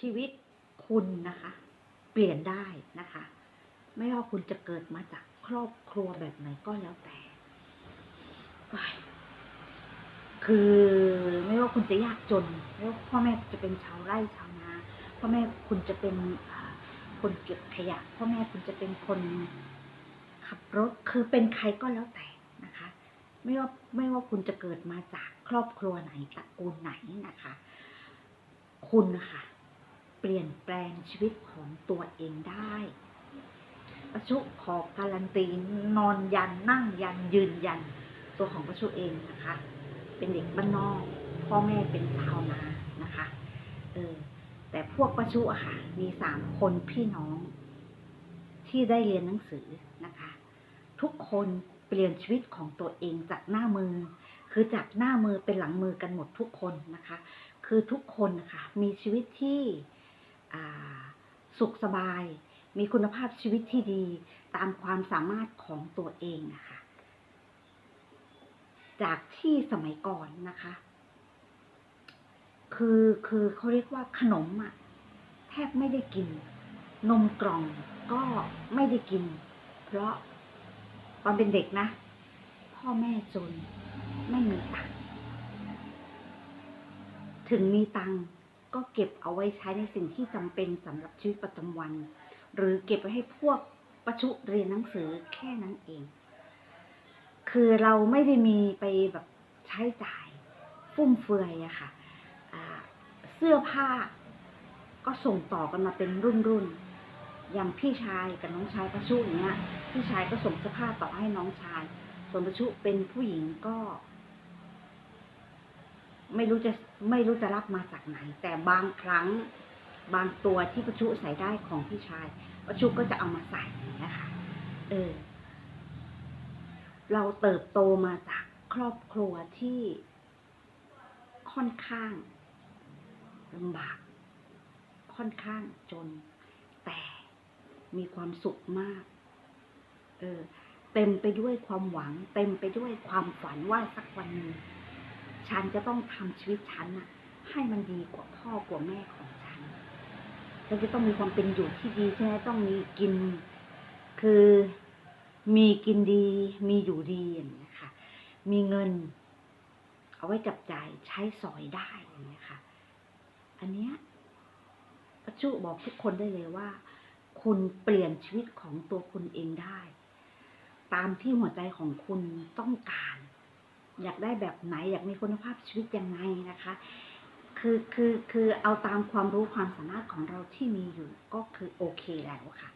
ชีวิตคุณนะคะ เปลี่ยนได้นะคะ ไม่ว่าคุณจะเกิดมาจากครอบครัวแบบไหนก็แล้วแต่ คือไม่ว่าคุณจะยากจนไม่ว่าพ่อแม่จะเป็นชาวไร่ชาวนาพ่อแม่คุณจะเป็นคนเก็บขยะพ่อแม่คุณจะเป็นคนขับรถคือเป็นใครก็แล้วแต่นะคะ ไม่ว่าไม่ว่าคุณจะเกิดมาจากครอบครัวไหนตระกูลไหนนะคะ คุณนะคะ เปลี่ยนแปลงชีวิตของตัวเองได้ประชุขอการันตีนอนยันนั่งยันยืนยัน ตัวของประชุเองนะคะ เป็นเด็กบ้านนอก พ่อแม่เป็นชาวนานะคะเออแต่พวกประชุอะค่ะ มีสามคนพี่น้อง ที่ได้เรียนหนังสือนะคะ ทุกคนเปลี่ยนชีวิตของตัวเองจากหน้ามือ คือจากหน้ามือเป็นหลังมือกันหมดทุกคนนะคะ คือทุกคนนะคะมีชีวิตที่ สุขสบาย มีคุณภาพชีวิตที่ดีตามความสามารถของตัวเองนะคะ จากที่สมัยก่อนนะคะ คือคือเขาเรียกว่าขนมอะ่ะแทบไม่ได้กิน นมกล่องก็ไม่ได้กิน เพราะตอนเป็นเด็กนะ พ่อแม่จนไม่มีตังถึงมีตัง ก็เก็บเอาไว้ใช้ในสิ่งที่จำเป็นสำหรับชีวิตประจำวัน หรือเก็บไว้ให้พวกประชุเรียนหนังสือแค่นั้นเอง คือเราไม่ได้มีไปแบบใช้จ่ายฟุ่มเฟือยอะค่ะเสื้อผ้าก็ส่งต่อกันมาเป็นรุ่นรุ่นๆอย่างพี่ชายกับน้องชายประชุอย่างเนี้ย พี่ชายก็ส่งเสื้อผ้าต่อให้น้องชาย ส่วนประชุเป็นผู้หญิงก็ ไม่รู้จะไม่รู้จะรับมาจากไหน แต่บางครั้งบางตัวที่ประชุใส่ได้ของพี่ชายประชุก็จะเอามาใส่นะคะเออ เราเติบโตมาจากครอบครัวที่ค่อนข้างลำบาก ค่อนข้างจน แต่มีความสุขมาก เออ เต็มไปด้วยความหวัง เต็มไปด้วยความฝันว่าสักวันหนึ่ง ฉันจะต้องทำชีวิตฉันน่ะให้มันดีกว่าพ่อกว่าแม่ของฉันฉันจะต้องมีความเป็นอยู่ที่ดีใช่ไหมต้องมีกิน คือมีกินดี มีอยู่ดีอย่างนี้ค่ะ มีเงิน เอาไว้จับจ่ายใช้สอยได้อย่างนี้ค่ะ อันเนี้ยปัจจุบอกทุกคนได้เลยว่า คุณเปลี่ยนชีวิตของตัวคุณเองได้ ตามที่หัวใจของคุณต้องการ อยากได้แบบไหน อยากมีคุณภาพชีวิตยังไงนะคะ คือคือคือเอาตามความรู้ความสามารถของเราที่มีอยู่ก็คือโอเคแล้วค่ะ